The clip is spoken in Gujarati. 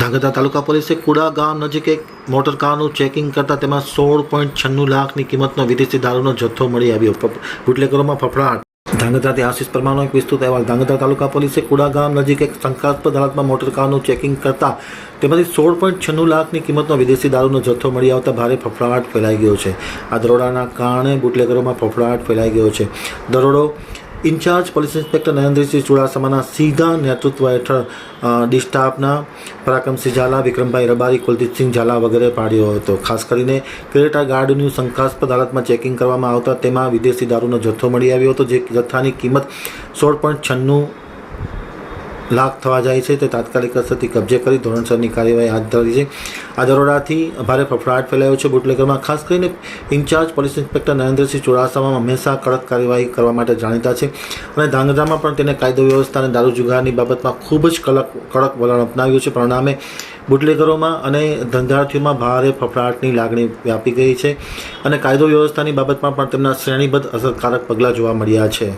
ધાંગધ્રા તાલુકા પોલીસે કુડા ગામ નજીક એક મોટર કારનું ચેકિંગ કરતા તેમાં સોળ પોઈન્ટ છન્નું લાખની કિંમતનો વિદેશી દારૂનો જથ્થો મળી આવ્યો. બુટલેકરોમાં ફફડાટ. ધાંગધ્રાથી આશીષ પરમારનો એક વિસ્તૃત અહેવાલ. ધાંગધ્રા તાલુકા પોલીસે કુડા ગામ નજીક એક શંકાસ્પદ હાલતમાં મોટર કારનું ચેકિંગ કરતા તેમાંથી સોળ પોઈન્ટ છન્નું લાખની કિંમતનો વિદેશી દારૂનો જથ્થો મળી આવતા ભારે ફફડાટ ફેલાઈ ગયો છે. આ દરોડાના કારણે બુટલેકરોમાં ફફડાટ ફેલાઈ ગયો છે. દરોડો ઇન્ચાર્જ પોલીસ ઇન્સ્પેક્ટર નરેન્દ્રસિંહ ચુડાસમાના સીધા નેતૃત્વ હેઠળ ડિસ્ટાફના પરાક્રમસિંહ ઝાલા, વિક્રમભાઈ રબારી કુલદીપસિંહ ઝાલા વગેરે પાડ્યો હતો. ખાસ કરીને ક્રેટા ગાર્ડનું શંકાસ્પદ હાલતમાં ચેકિંગ કરવામાં આવતા તેમાં વિદેશી દારૂનો જથ્થો મળી આવ્યો હતો, જે જથ્થાની કિંમત સોળ પોઈન્ટ છન્નું લાખ થવા જાય છે તે તાત્કાલિક અસરથી કબજે કરી ધોરણસરની કાર્યવાહી હાથ ધરી છે. આ દરોડાથી ભારે ફફડાટ ફેલાયો છે બુટલેગરમાં, ખાસ કરીને incharge police inspector Narendrasinh Chudasama હંમેશા કડક કાર્યવાહી કરવા માટે જાણીતા છે અને ધાંગધ્રામાં પણ તેને કાયદો વ્યવસ્થા અને દારૂ જુગારની બાબતમાં ખૂબ જ કડક કડક વલણ અપનાવ્યું છે. પરિણામે બુટલેગરોમાં અને ધંધાર્થીઓમાં ભારે ફફડાટની લાગણી વ્યાપી ગઈ છે અને કાયદો વ્યવસ્થાની બાબતમાં પણ તેમના શ્રેણીબદ્ધ અસરકારક પગલાં જોવા મળ્યા છે.